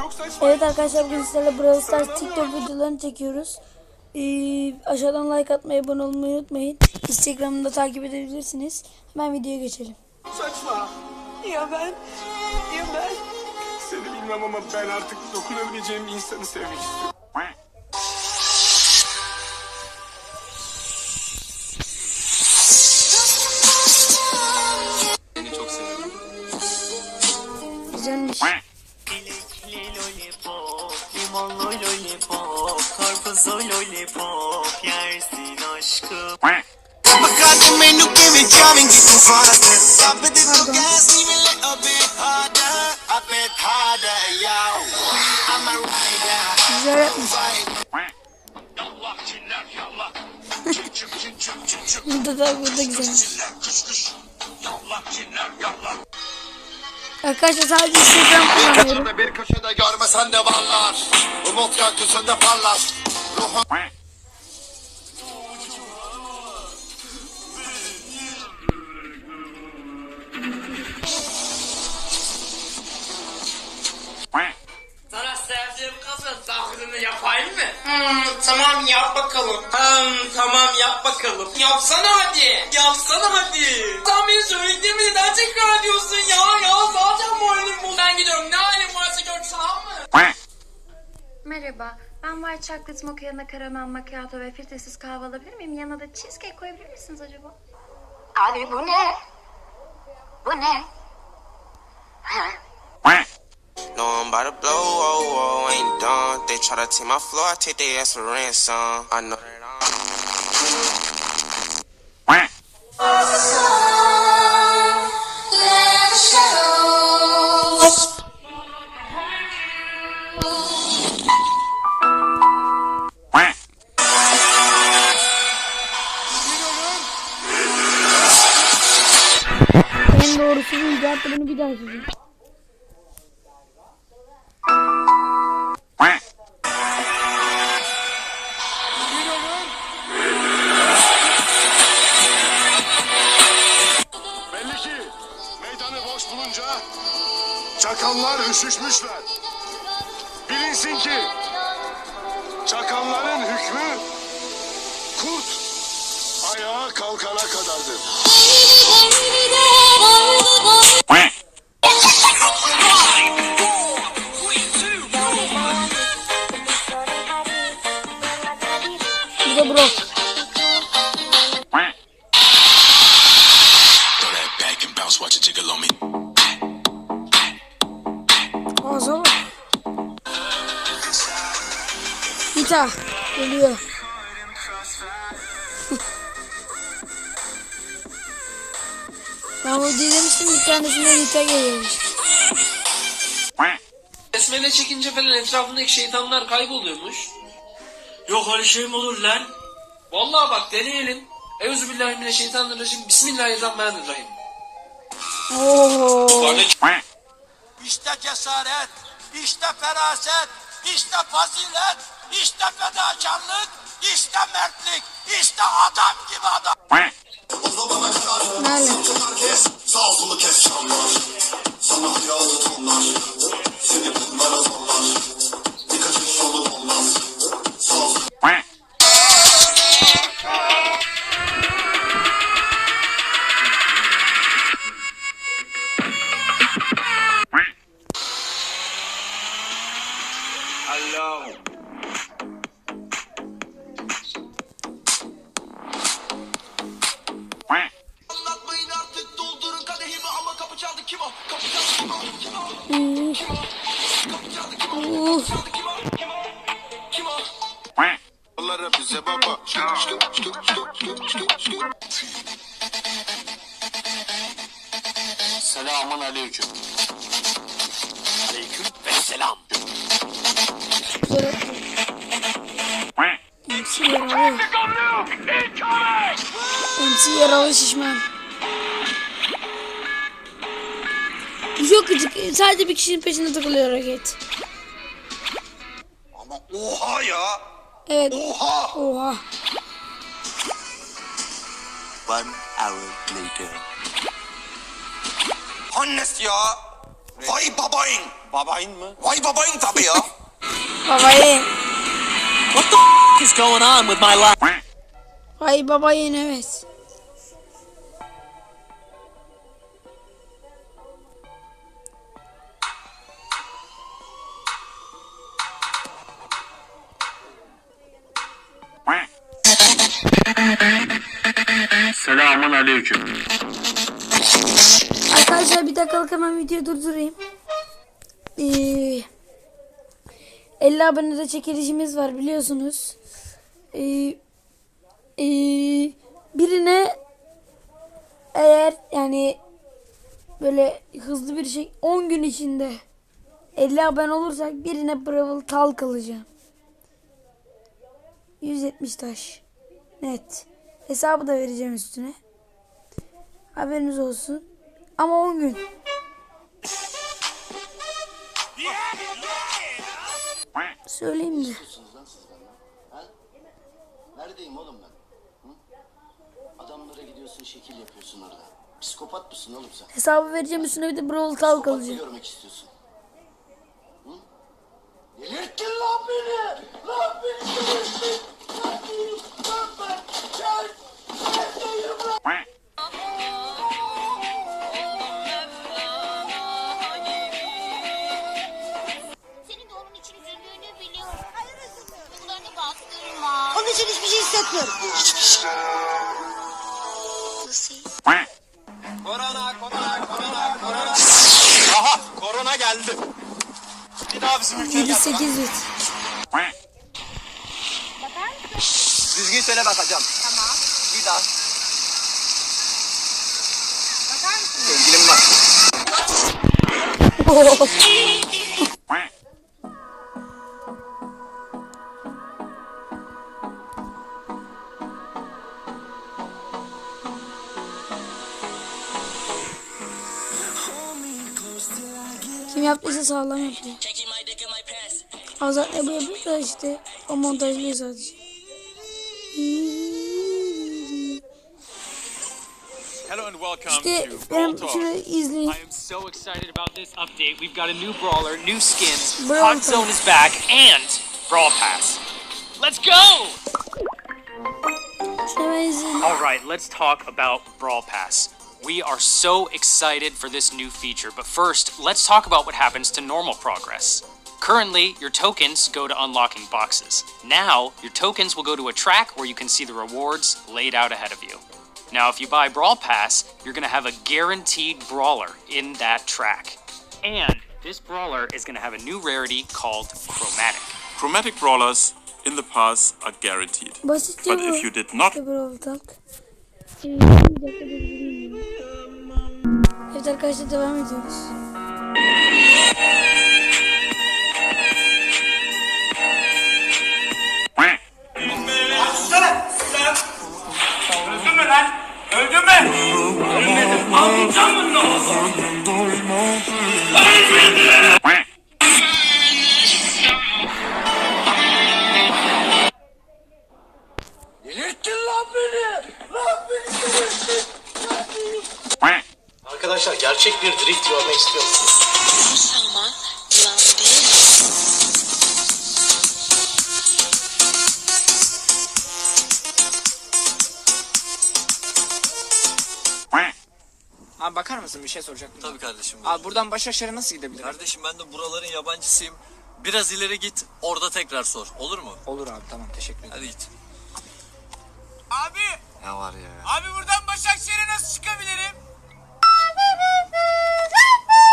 Çok saçma. Evet arkadaşlar bugün sizlerle Brawl Stars TikTok videolarını çekiyoruz. Ee, aşağıdan like atmayı, abone olmayı unutmayın. Instagram'da takip edebilirsiniz. Hemen videoya geçelim. Saçma. Ya ben? Ya ben? Seni bilmem ama ben artık dokunabileceğim insanı sevmek istiyorum. Que tú faster. I bet it took gas even a little bit harder. A bit harder, yo. I'm a rider. Güzel yapmış. Burada da burada güzelmiş. Arkadaşlar sadece Instagram kullanıyorum. Bir köşede görmesen de varlar. Umut gökyüzünde parlar. Ruhum taklidini yapayım mı? Hmm, tamam yap bakalım. Hmm, tamam yap bakalım. Yapsana hadi. Yapsana hadi. Sen benim söylediğimi neden tekrar ediyorsun ya? Ya zaten moralim bu. Ben gidiyorum. Ne halin varsa gör tamam mı? Merhaba, ben White Chocolate Mocha yanına karamel macchiato ve filtresiz kahve alabilir miyim? Yanına da cheesecake koyabilir misiniz acaba? Abi bu ne? Bu ne? Ha? Know I'm about to blow, oh, oh, ain't done. They try to take my floor, I take their ass for ransom. I know that I'm. En doğrusu bu bunu bir daha çizeyim. Çakallar üşüşmüşler. Bilinsin ki çakalların hükmü kurt ayağa kalkana kadardır. Bu da Nita geliyor. ben bu demiştim bir tanesinde Nita geliyormuş. Besmele çekince falan etrafındaki şeytanlar kayboluyormuş. Yok öyle şey mi olur lan? Vallahi bak deneyelim. Euzubillahimineşşeytanirracim. Bismillahirrahmanirrahim. Oo. İşte cesaret, işte feraset, işte fazilet, işte fedakarlık, işte mertlik, işte adam gibi adam. Nerede? Onlara. Selamun aleyküm. Aleyküm ve selam. MC yaralı. MC yaralı şişman. Çok gıcık. Sadece bir kişinin peşinde takılıyor hareket. Ama oha ya. Evet. Oha. Oha. One hour later. Honest ya. Vay babayın. Babayın mı? Vay babayın tabii ya. Babayı. What the f- is going on with my life? Vay babayın evet. Selamun aleyküm. Arkadaşlar bir dakikalık hemen videoyu durdurayım. Ee, 50 abonede çekilişimiz var biliyorsunuz. Ee, ee, birine eğer yani böyle hızlı bir şey 10 gün içinde 50 abone olursak birine Brawl Talk alacağım. 170 taş. Net. Hesabı da vereceğim üstüne. Haberiniz olsun. Ama 10 gün. Söyleyeyim de. Neredeyim oğlum ben? Hı? Adamlara gidiyorsun şekil yapıyorsun orada. Psikopat mısın oğlum sen? Hesabı vereceğim üstüne bir de Brawl Talk alacağım. görmek istiyorsun? Hı? Delirttin lan beni! Lan beni korona geldi. Bir daha bizim ülkeye gel. 7-8 bit. Düzgün söyle bakacağım. Tamam. Bir daha. Bakar mısın? Sevgilim var. Kim yaptıysa sağlam yapıyor. Azat ne bu yapıyor da işte o montajlıyor sadece. Hello and welcome İşte to Brawl Talk. şunu izleyin. I am so excited about this update. We've got a new brawler, new skins, Brawl Hot Talk. Zone is back, and Brawl Pass. Let's go! Şunu ben izleyin. All right, let's talk about Brawl Pass. We are so excited for this new feature, but first, let's talk about what happens to normal progress. Currently, your tokens go to unlocking boxes. Now, your tokens will go to a track where you can see the rewards laid out ahead of you. Now, if you buy Brawl Pass, you're going to have a guaranteed brawler in that track. And this brawler is going to have a new rarity called Chromatic. Chromatic brawlers in the pass are guaranteed. But if you did not Evet arkadaşlar devam ediyoruz. Öldün mü lan? Öldün mü? Ölmedim. Almayacağım bunu da olsa. Abi bakar mısın bir şey soracaktım. Tabii kardeşim. Abi buradan Başakşehir'e nasıl gidebilirim? Kardeşim ben de buraların yabancısıyım. Biraz ileri git orada tekrar sor. Olur mu? Olur abi tamam teşekkür ederim. Hadi git. Abi, Ne var ya? abi buradan Başakşehir'e nasıl çıkabilirim?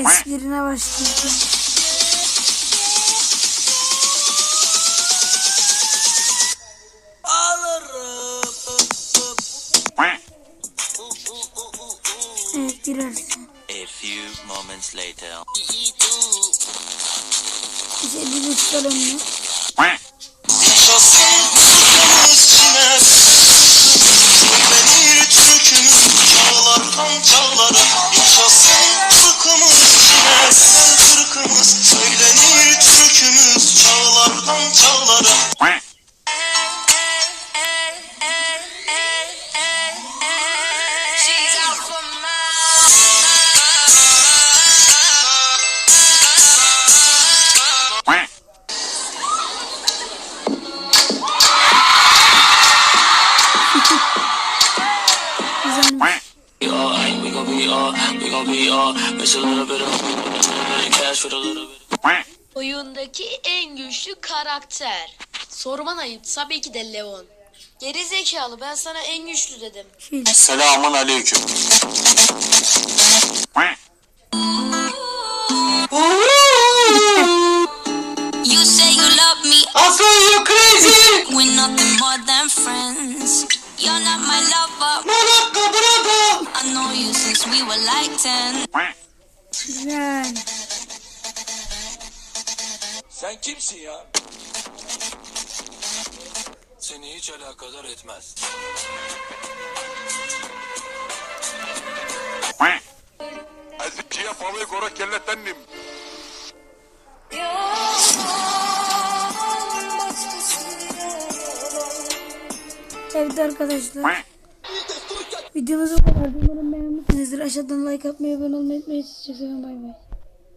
Esprine başlayacağım. Later. Biz 50 çıkaralım mı? Just a little bit of cash with a little bit. Oyundaki en güçlü karakter. Sorman ayıp tabii ki de Leon. Geri zekalı ben sana en güçlü dedim. Selamun aleyküm. You say you love me. Aslan you crazy. We're nothing more than friends. You're not my lover. Bırakma bırakma. I know you since we were like 10. Güzel. Sen kimsin ya? Seni hiç alakadar etmez. Azıcıya pahalı kora kellettendim. Evet arkadaşlar. Videomuz bu kadar. Umarım beğenmişsinizdir. Aşağıdan like atmayı, abone olmayı unutmayın. Seviyorum. Bay bay.